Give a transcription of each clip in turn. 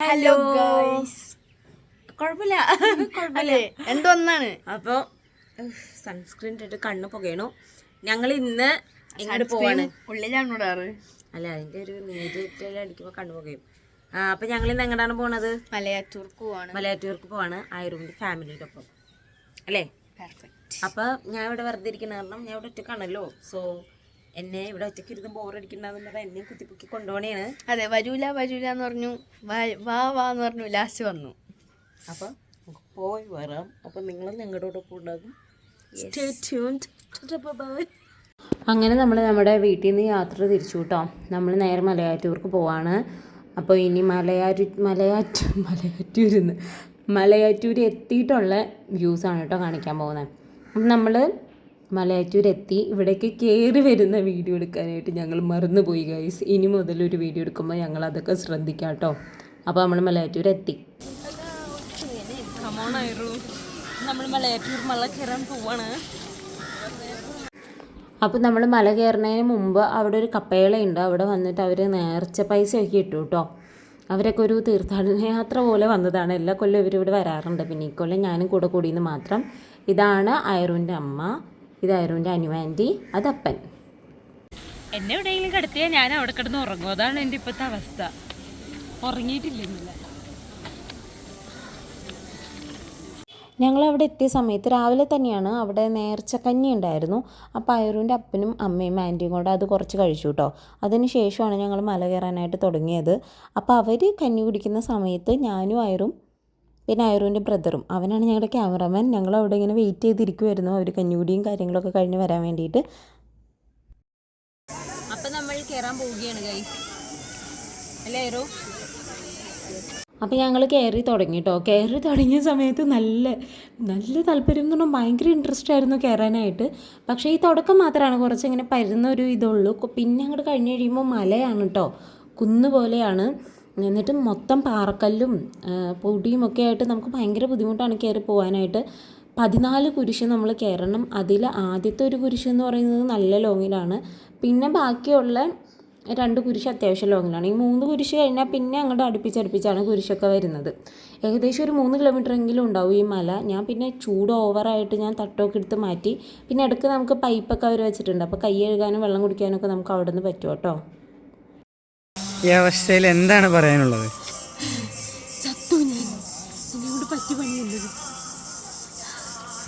Hello guys കുഴപ്പമില്ല അല്ലേ? ഒന്നാണ് അപ്പോൾ സൺസ്ക്രീൻ ഇട്ടിട്ട് കണ്ണ് പുകയണു. ഞങ്ങൾ ഇന്ന് എങ്ങോട്ട് പോവാണ്. ഉള്ളിലാണ് ഇടാറ് അല്ല അതിന്റെ ഒരു നീര് അടിക്കുമ്പോൾ കണ്ണ് പുകയും. ആ അപ്പൊ ഞങ്ങൾ ഇന്ന് എങ്ങോട്ടാണ് പോണത്? മലയാറ്റൂർക്ക് പോവാണ്. മലയാറ്റൂർക്ക് പോവാണ് ആയുർവേദ ഫാമിലിയുടെ ഒപ്പം അല്ലേ? പെർഫെക്റ്റ് അപ്പൊ ഞാൻ ഇവിടെ വെറുതെ ഇരിക്കുന്ന കാരണം ഞാൻ ഇവിടെ ഒറ്റക്കാണല്ലോ സോ എന്നെ ഇവിടെ ഒറ്റയ്ക്ക് ഇരുന്ന് ബോറടിക്കണ്ടെന്ന് പറഞ്ഞാൽ എന്നെ കുത്തിപ്പൊക്കി കൊണ്ടുപോണേണ്. അതെ വരൂല വരൂല എന്ന് പറഞ്ഞു. വാ- വാ എന്ന് പറഞ്ഞു ലാസ്റ്റ് വന്നു. അപ്പൊ പോയി വരാം. അപ്പൊ നിങ്ങൾ ഞങ്ങളുടെ കൂടെ ഉണ്ടാകും. അങ്ങനെ നമ്മൾ നമ്മുടെ വീട്ടിൽ നിന്ന് യാത്ര തിരിച്ചു കേട്ടോ. നമ്മൾ നേരെ മലയാറ്റൂർക്ക് പോവാണ്. അപ്പോൾ ഇനി മലയാറ്റു മലയാറ്റു മലയാറ്റൂരിൽ നിന്ന് മലയാറ്റൂർ എത്തിയിട്ടുള്ള വ്യൂസാണ് കേട്ടോ കാണിക്കാൻ പോകുന്നത്. അപ്പം നമ്മൾ മലയാറ്റൂർ എത്തി ഇവിടേക്ക് കയറി വരുന്ന വീഡിയോ എടുക്കാനായിട്ട് ഞങ്ങൾ മറന്നുപോയി ഗൈസ് ഇനി മുതൽ ഒരു വീഡിയോ എടുക്കുമ്പോൾ ഞങ്ങൾ അതൊക്കെ ശ്രദ്ധിക്കാം കേട്ടോ അപ്പോൾ നമ്മൾ മലയാറ്റൂർ എത്തി നമ്മൾ മലയാറ്റൂർ അപ്പോൾ നമ്മൾ മല കയറുന്നതിന് മുമ്പ് അവിടെ ഒരു കപ്പേളയുണ്ട്. അവിടെ വന്നിട്ട് അവർ നേർച്ച പൈസയൊക്കെ ഇട്ടു കേട്ടോ അവരൊക്കെ ഒരു തീർത്ഥാടന യാത്ര പോലെ വന്നതാണ്. എല്ലാ കൊല്ലം ഇവരിവിടെ വരാറുണ്ട്. പിന്നെ ഈ കൊല്ലം ഞാനും കൂടെ കൂടിയെന്ന് മാത്രം. ഇതാണ് അയറുവിന്റെ അമ്മ. ഇത് അയറുവിന്റെ അനുവാന്റി അതപ്പൻ. എന്നെ എവിടെയെങ്കിലും കിടത്തിയാൽ ഞാൻ അവിടെ കിടന്ന് ഉറങ്ങും. അതാണ് എന്റെ ഇപ്പോഴത്തെ അവസ്ഥ. ഉറങ്ങിയിട്ടില്ല ഞങ്ങൾ അവിടെ എത്തിയ സമയത്ത് രാവിലെ തന്നെയാണ് അവിടെ നേർച്ച നേർച്ചക്കഞ്ഞി ഉണ്ടായിരുന്നു. അപ്പോൾ അയറൂന്റെ അപ്പനും അമ്മയും ആന്റിയും കൂടെ അത് കുറച്ച് കഴിച്ചു കേട്ടോ. അതിന് ശേഷമാണ് ഞങ്ങൾ മല കയറാനായിട്ട് തുടങ്ങിയത്. അപ്പോൾ അവർ കഞ്ഞി കുടിക്കുന്ന സമയത്ത് ഞാനും അയറും പിന്നെ അയറുവിന്റെ ബ്രദറും. അവനാണ് ഞങ്ങളുടെ ക്യാമറമാൻ. ഞങ്ങൾ അവിടെ ഇങ്ങനെ വെയിറ്റ് ചെയ്തിരിക്കുമായിരുന്നു അവർ കഞ്ഞൂടിയും കാര്യങ്ങളൊക്കെ കഴിഞ്ഞ് വരാൻ വേണ്ടിയിട്ട്. അപ്പം നമ്മൾ കയറാൻ പോവുകയാണ് കൈ അല്ലേ അയറു? അപ്പോൾ ഞങ്ങൾ കയറി തുടങ്ങി കേട്ടോ കയറി തുടങ്ങിയ സമയത്ത് നല്ല നല്ല താല്പര്യം എന്ന് പറഞ്ഞാൽ ഭയങ്കര ഇൻട്രസ്റ്റ് ആയിരുന്നു കയറാനായിട്ട്. പക്ഷേ ഈ തുടക്കം മാത്രമാണ്. കുറച്ച് ഇങ്ങനെ പരുന്ന ഒരു ഇതുള്ളൂ പിന്നെ അങ്ങോട്ട് കഴിഞ്ഞ് കഴിയുമ്പോൾ മലയാണ് കേട്ടോ കുന്ന് പോലെയാണ്. എന്നിട്ട് മൊത്തം പാറക്കല്ലും പൊടിയുമൊക്കെ ആയിട്ട് നമുക്ക് ഭയങ്കര ബുദ്ധിമുട്ടാണ് കയറി പോകാനായിട്ട് പതിനാല് കുരിശ് നമ്മൾ കയറണം. അതിൽ ആദ്യത്തെ ഒരു കുരിശ് എന്ന് പറയുന്നത് നല്ല ലോങ്ങിലാണ്. പിന്നെ ബാക്കിയുള്ള രണ്ട് കുരിശ് അത്യാവശ്യം ലോങ്ങിലാണ്. ഈ മൂന്ന് കുരിശ് കഴിഞ്ഞാൽ പിന്നെ അങ്ങോട്ട് അടുപ്പിച്ചടുപ്പിച്ചാണ് കുരിശൊക്കെ വരുന്നത്. ഏകദേശം ഒരു മൂന്ന് കിലോമീറ്റർ എങ്കിലും ഉണ്ടാവും ഈ മല. ഞാൻ പിന്നെ ചൂട് ഓവറായിട്ട് ഞാൻ തട്ടമൊക്കെ എടുത്ത് മാറ്റി. പിന്നെ ഇടയ്ക്ക് നമുക്ക് പൈപ്പൊക്കെ അവർ വെച്ചിട്ടുണ്ട്. അപ്പോൾ കൈ കഴുകാനും വെള്ളം കുടിക്കാനൊക്കെ നമുക്ക് അവിടെ നിന്ന് പറ്റും കേട്ടോ. ഈ അവസ്ഥയിൽ എന്താണ് പറയാനുള്ളത്?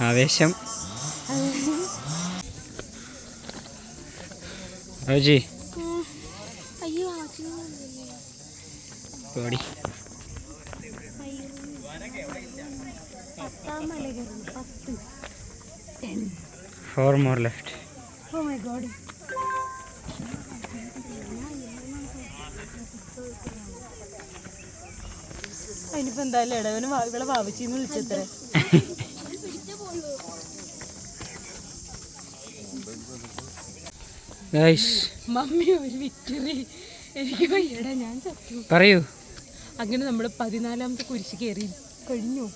ആവേശം. പേടി ഫോർ മോർ ലെഫ്റ്റ് അതിനിപ്പോൾ എന്തായാലും ഇടവന് ഇവിടെ വാവിച്ചിന്ന് വിളിച്ചത്രേ. ഗൈസ് മമ്മി ഒരു വിക്ടറി എനിക്ക് വയ്യടാ ഞാൻ പറയൂ. അങ്ങനെ നമ്മൾ പതിനാലാമത്തെ കുരിശ് കേറി കഴിഞ്ഞു.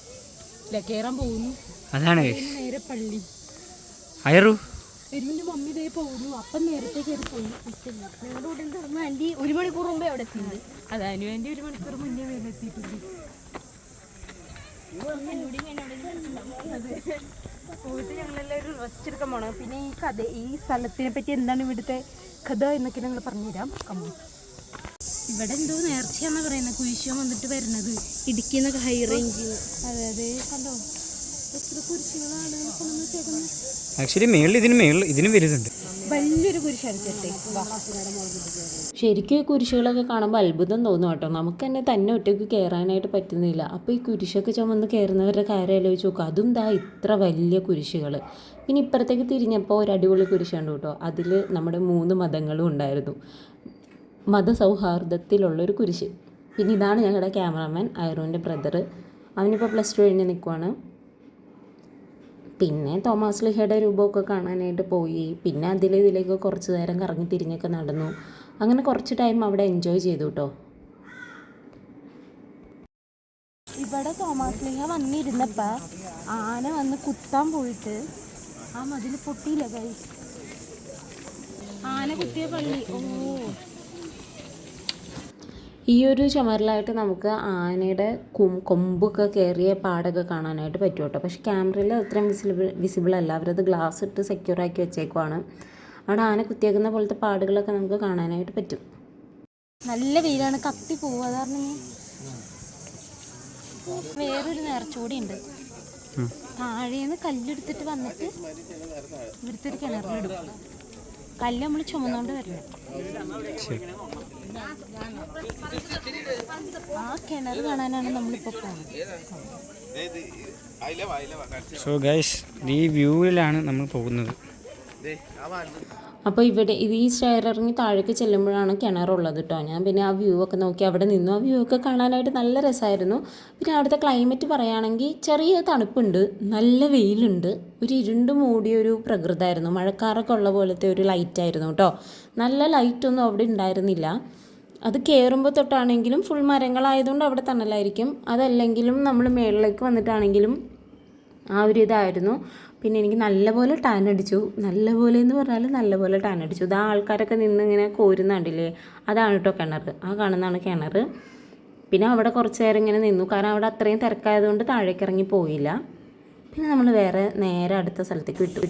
ഇല്ല കയറാൻ പോകുന്നു. അതാണ് നേരെ പള്ളി. അയറു. എരുവിന്റെ മമ്മി ഇതേ പോകുന്നു അപ്പം നേരത്തെ കയറി പോയി. ഞങ്ങളുടെ ഉടൻ തുറന്ന ആന്റി ഒരു മണിക്കൂർ മുമ്പേ അവിടെ എത്തിയത് അത് അനു ആന്റി ഒരു മണിക്കൂർ മുന്നേ വേറെ എത്തിയിട്ടുണ്ട്. പോയിട്ട് ഞങ്ങളെല്ലാവരും റെസ്റ്റ് എടുക്കാൻ പോണം. പിന്നെ ഈ കഥ ഈ സ്ഥലത്തിനെ പറ്റി എന്താണ് ഇവിടുത്തെ കഥ എന്നൊക്കെ ഞങ്ങൾ പറഞ്ഞുതരാം കമ്മോ ഇവിടെ എന്തോ നേർച്ചയാണെന്ന് പറയുന്നത് കുരിശം വന്നിട്ട് വരുന്നത്. ഇടുക്കി എന്നൊക്കെ ഹൈ റേഞ്ച് അതെ അതെ. കണ്ടോ? എത്ര കുരിശുകളാണ്. കൊണ്ടുവന്ന് വെച്ചേക്കുന്നത് ആക്ച്വലി മേളിൽ ഇതിന് മേളിൽ ഇതിനും വലുതുണ്ട്. വലിയൊരു കുരിശാണ് ചേട്ടേ ശരിക്കും ഈ കുരിശുകളൊക്കെ കാണുമ്പോൾ അത്ഭുതം തോന്നും കേട്ടോ. നമുക്ക് തന്നെ തന്നെ ഒറ്റയ്ക്ക് കയറാനായിട്ട് പറ്റുന്നില്ല. അപ്പോൾ ഈ കുരിശൊക്കെ ചുമന്ന് കയറുന്നവരുടെ കാര്യം ആലോചിച്ച് നോക്കുക അതും ദാ ഇത്ര വലിയ കുരിശുകൾ പിന്നെ ഇപ്പുറത്തേക്ക് തിരിഞ്ഞപ്പോൾ ഒരു അടിപൊളി കുരിശുണ്ട് കേട്ടോ. അതിൽ നമ്മുടെ മൂന്ന് മതങ്ങളും ഉണ്ടായിരുന്നു. മതസൗഹാർദ്ദത്തിലുള്ളൊരു കുരിശ്. പിന്നെ ഇതാണ് ഞങ്ങളുടെ ക്യാമറാമാൻ ഐറോന്റെ ബ്രദർ അവനിപ്പോൾ പ്ലസ് ടു കഴിഞ്ഞ് നിൽക്കുവാണ് പിന്നെ തോമസ് ലിഹയുടെ രൂപമൊക്കെ കാണാനായിട്ട് പോയി. പിന്നെ അതിൽ ഇതിലേക്ക് കുറച്ച് നേരം കറങ്ങി തിരിഞ്ഞൊക്കെ നടന്നു. അങ്ങനെ കുറച്ച് ടൈം അവിടെ എൻജോയ് ചെയ്തു കേട്ടോ ഇവിടെ തോമസ് ലിഹ വന്നിരുന്നപ്പ ആന വന്ന് കുത്താൻ പോയിട്ട് ആ മതിൽ പൊട്ടിയില്ല കൈ ആന കുത്തിയ പള്ളി. ഓ. ഈ ഒരു ചുമരിലായിട്ട് നമുക്ക് ആനയുടെ കും കൊമ്പൊക്കെ കയറിയ പാടൊക്കെ കാണാനായിട്ട് പറ്റും കേട്ടോ പക്ഷേ ക്യാമറയിൽ അത്രയും വിസിബിൾ വിസിബിൾ അല്ല. അവരത് ഗ്ലാസ് ഇട്ട് സെക്യൂർ ആക്കി വെച്ചേക്കുവാണ്. അവിടെ ആന കുത്തിയേക്കുന്ന പോലത്തെ പാടുകളൊക്കെ നമുക്ക് കാണാനായിട്ട് പറ്റും. നല്ല വെയിലാണ്. കത്തി പോവുക കാരണം വേറൊരു നേർച്ചൂടി ഉണ്ട്. താഴേന്ന് കല്ലെടുത്തിട്ട് വന്നിട്ട് ഇവിടുത്തെ ഒരു കിണറിലിടും. കല്ല് നമ്മൾ ചുമന്നുകൊണ്ട് വരണം കാണാനാണ് പോകുന്നത് സോ ഗൈസ് ഈ വ്യൂവിലാണ് നമ്മൾ പോകുന്നത്. അപ്പോൾ ഇവിടെ ഇത് ഈ സ്റ്റെയർ ഇറങ്ങി താഴേക്ക് ചെല്ലുമ്പോഴാണ് കിണറുള്ളത് കേട്ടോ ഞാൻ പിന്നെ ആ വ്യൂ ഒക്കെ നോക്കി അവിടെ നിന്നു. ആ വ്യൂ ഒക്കെ കാണാനായിട്ട് നല്ല രസമായിരുന്നു പിന്നെ അവിടുത്തെ ക്ലൈമറ്റ് പറയുകയാണെങ്കിൽ ചെറിയ തണുപ്പുണ്ട് നല്ല വെയിലുണ്ട്. ഒരു ഇരുണ്ട് മൂടിയ ഒരു പ്രകൃതമായിരുന്നു മഴക്കാറൊക്കെ ഉള്ള പോലത്തെ ഒരു ലൈറ്റായിരുന്നു കേട്ടോ നല്ല ലൈറ്റൊന്നും അവിടെ ഉണ്ടായിരുന്നില്ല. അത് കയറുമ്പോൾ തൊട്ടാണെങ്കിലും ഫുൾ മരങ്ങളായതുകൊണ്ട് അവിടെ തണലായിരിക്കും. അതല്ലെങ്കിലും നമ്മൾ മേളിലേക്ക് വന്നിട്ടാണെങ്കിലും ആ ഒരു ഇതായിരുന്നു. പിന്നെ എനിക്ക് നല്ലപോലെ ടാൻ അടിച്ചു. നല്ലപോലെ എന്ന് പറഞ്ഞാൽ നല്ലപോലെ ടാൻ അടിച്ചു. ഇതാ ആൾക്കാരൊക്കെ നിന്ന് ഇങ്ങനെ കോരുന്ന കണ്ടില്ലേ അതാണ് കേട്ടോ കിണർ ആ കാണുന്നതാണ് കിണർ പിന്നെ അവിടെ കുറച്ച് നേരം ഇങ്ങനെ നിന്നു. കാരണം അവിടെ അത്രയും തിരക്കായതുകൊണ്ട് താഴേക്ക് ഇറങ്ങി പോയില്ല. പിന്നെ നമ്മൾ വേറെ നേരെ അടുത്ത സ്ഥലത്തേക്ക് വിട്ടു.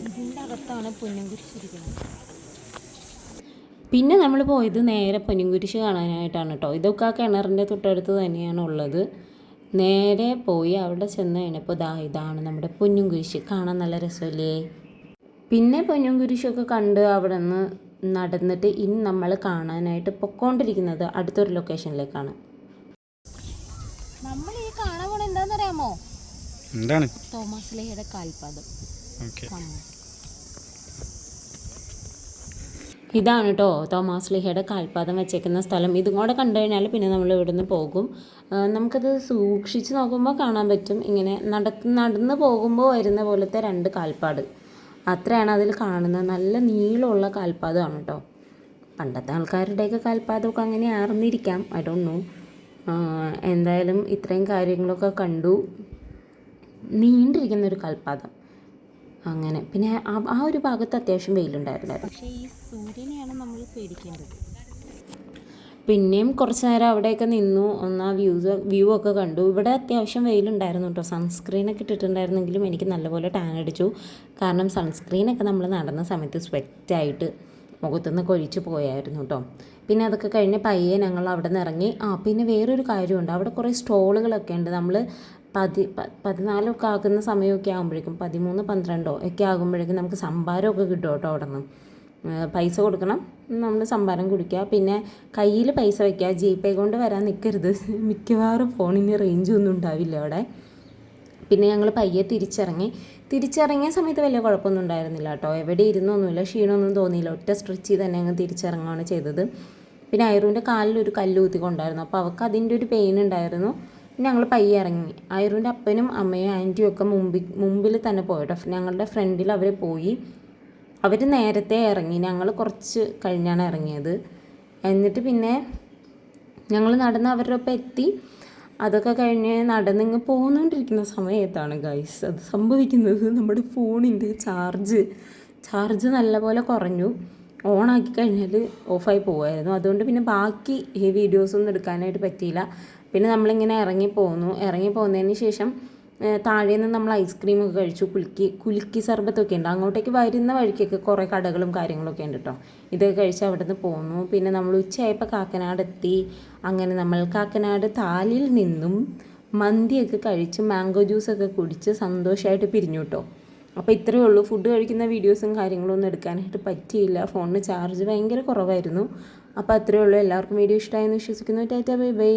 പിന്നെ നമ്മൾ പോയത് നേരെ പൊന്നുംകുരിശ് കാണാനായിട്ടാണ് കേട്ടോ ഇതൊക്കെ ആ കിണറിന്റെ തൊട്ടടുത്ത് തന്നെയാണ് ഉള്ളത്. നേരെ പോയി അവിടെ ചെന്ന് കഴിഞ്ഞപ്പോൾ ദാ ഇതാണ് നമ്മുടെ പൊന്നുംകുരിശ്. കാണാൻ നല്ല രസമല്ലേ? പിന്നെ പൊന്നുംകുരിശൊക്കെ കണ്ട് അവിടെ നിന്ന് നടന്നിട്ട് ഇനി നമ്മൾ കാണാനായിട്ട് പൊക്കോണ്ടിരിക്കുന്നത് അടുത്തൊരു ലൊക്കേഷനിലേക്കാണ് നമ്മൾ ഈ കാണാൻ പോണ എന്താണെന്നറിയാമോ? എന്താണ്? തോമസ് ലേയുടെ കാൽപാദം. ഓക്കെ. ഇതാണ് കേട്ടോ തോമാസ് ലിഹയുടെ കാൽപാദം വെച്ചേക്കുന്ന സ്ഥലം. ഇതും കൂടെ കണ്ടു കഴിഞ്ഞാൽ പിന്നെ നമ്മൾ ഇവിടുന്ന് പോകും. നമുക്കത് സൂക്ഷിച്ച് നോക്കുമ്പോൾ കാണാൻ പറ്റും. ഇങ്ങനെ നടക്ക് നടന്ന് പോകുമ്പോൾ വരുന്ന പോലത്തെ രണ്ട് കാൽപ്പാട്. അത്രയാണ് അതിൽ കാണുന്നത്. നല്ല നീളമുള്ള കാൽപാദമാണ് കേട്ടോ പണ്ടത്തെ ആൾക്കാരുടെയൊക്കെ കാൽപാദമൊക്കെ അങ്ങനെ ആർന്നിരിക്കാം. I don't know. എന്തായാലും ഇത്രയും കാര്യങ്ങളൊക്കെ കണ്ടു. നീണ്ടിരിക്കുന്ന ഒരു കാൽപ്പാദം. അങ്ങനെ. പിന്നെ ആ ഒരു ഭാഗത്ത് അത്യാവശ്യം വെയിലുണ്ടായിരുന്നു. പക്ഷേ ഈ സൂര്യനെയാണ് നമ്മൾ പേടിക്കേണ്ടത്. പിന്നെയും കുറച്ച് നേരം അവിടെയൊക്കെ നിന്നു. ഒന്ന് ആ വ്യൂസ് വ്യൂ ഒക്കെ കണ്ടു. ഇവിടെ അത്യാവശ്യം വെയിലുണ്ടായിരുന്നു കേട്ടോ. സൺസ്ക്രീനൊക്കെ ഇട്ടിട്ടുണ്ടായിരുന്നെങ്കിലും എനിക്ക് നല്ലപോലെ ടാൻ അടിച്ചു. കാരണം സൺസ്ക്രീനൊക്കെ നമ്മൾ നടന്ന സമയത്ത് സ്വെറ്റായിട്ട് മുഖത്തുനിന്ന് കൊഴിച്ച് പോയായിരുന്നു കേട്ടോ. പിന്നെ അതൊക്കെ കഴിഞ്ഞ് പയ്യെ ഞങ്ങൾ അവിടെ നിന്ന് ഇറങ്ങി. ആ പിന്നെ വേറൊരു കാര്യമുണ്ട്. അവിടെ കുറേ സ്റ്റോളുകളൊക്കെ ഉണ്ട്. നമ്മൾ പതി പതിനാലൊക്കെ ആകുന്ന സമയമൊക്കെ ആകുമ്പോഴേക്കും പതിമൂന്ന് പന്ത്രണ്ടോ ഒക്കെ ആകുമ്പോഴേക്കും നമുക്ക് സംഭാരമൊക്കെ കിട്ടും കേട്ടോ അവിടെ നിന്ന് പൈസ കൊടുക്കണം നമ്മൾ സംഭാരം കുടിക്കുക. പിന്നെ കയ്യിൽ പൈസ വയ്ക്കുക. ജി പേ കൊണ്ട് വരാൻ നിൽക്കരുത്. മിക്കവാറും ഫോണിന് റേഞ്ച് ഒന്നും ഉണ്ടാവില്ല അവിടെ. പിന്നെ ഞങ്ങൾ പയ്യെ തിരിച്ചിറങ്ങി. തിരിച്ചിറങ്ങിയ സമയത്ത് വലിയ കുഴപ്പമൊന്നും ഉണ്ടായിരുന്നില്ല കേട്ടോ. എവിടെ ഇരുന്നൊന്നുമില്ല ക്ഷീണമൊന്നും തോന്നിയില്ല. ഒറ്റ സ്ട്രെച്ച് തന്നെ അങ്ങ് തിരിച്ചിറങ്ങുകയാണ് ചെയ്തത്. പിന്നെ അയറുവിന്റെ കാലിൽ ഒരു കല്ല് ഊത്തിക്കൊണ്ടായിരുന്നു അപ്പോൾ അവൾക്ക് അതിന്റെ ഒരു പെയിൻ ഉണ്ടായിരുന്നു. ഞങ്ങൾ പയ്യെ ഇറങ്ങി. ഐറുവിന്റെ അപ്പനും അമ്മയും ആന്റിയും ഒക്കെ മുമ്പിൽ മുമ്പിൽ തന്നെ പോയിട്ടോ ഞങ്ങളുടെ ഫ്രണ്ടിൽ അവർ പോയി. അവർ നേരത്തെ ഇറങ്ങി. ഞങ്ങൾ കുറച്ച് കഴിഞ്ഞാണ് ഇറങ്ങിയത്. എന്നിട്ട് പിന്നെ ഞങ്ങൾ നടന്ന് അവരുടെ ഒപ്പം എത്തി. അതൊക്കെ കഴിഞ്ഞ് നടന്നിങ്ങ് പോന്നുകൊണ്ടിരിക്കുന്ന സമയത്താണ് ഗൈസ് അത് സംഭവിക്കുന്നത് നമ്മുടെ ഫോണിന്റെ ചാർജ് ചാർജ് നല്ലപോലെ കുറഞ്ഞു. ഓണാക്കി കഴിഞ്ഞാൽ ഓഫായി പോകുമായിരുന്നു അതുകൊണ്ട് പിന്നെ ബാക്കി ഈ വീഡിയോസൊന്നും എടുക്കാനായിട്ട് പറ്റിയില്ല. പിന്നെ നമ്മളിങ്ങനെ ഇറങ്ങി പോന്നു. ഇറങ്ങി പോകുന്നതിന് ശേഷം താഴെ നിന്ന് നമ്മൾ ഐസ്ക്രീം ഒക്കെ കഴിച്ചു. കുലുക്കി കുലുക്കി സർബത്തൊക്കെ ഉണ്ട്. അങ്ങോട്ടേക്ക് വരുന്ന വഴിക്കൊക്കെ കുറേ കടകളും കാര്യങ്ങളൊക്കെ ഉണ്ട് കേട്ടോ ഇതൊക്കെ കഴിച്ച് അവിടെ നിന്ന് പോന്നു. പിന്നെ നമ്മൾ ഉച്ചയായപ്പോൾ കാക്കനാട് എത്തി അങ്ങനെ നമ്മൾ കാക്കനാട് താലിൽ നിന്നും മന്തിയൊക്കെ കഴിച്ച് മാംഗോ ജ്യൂസൊക്കെ കുടിച്ച് സന്തോഷമായിട്ട് പിരിഞ്ഞു കേട്ടോ അപ്പോൾ ഇത്രയേ ഉള്ളൂ. ഫുഡ് കഴിക്കുന്ന വീഡിയോസും കാര്യങ്ങളും ഒന്നും എടുക്കാനായിട്ട് പറ്റിയില്ല. ഫോണിന് ചാർജ് ഭയങ്കര കുറവായിരുന്നു. അപ്പോൾ അത്രയേ ഉള്ളൂ. എല്ലാവർക്കും വീഡിയോ ഇഷ്ടമായെന്ന് വിശ്വസിക്കുന്നു. Tata bye bye.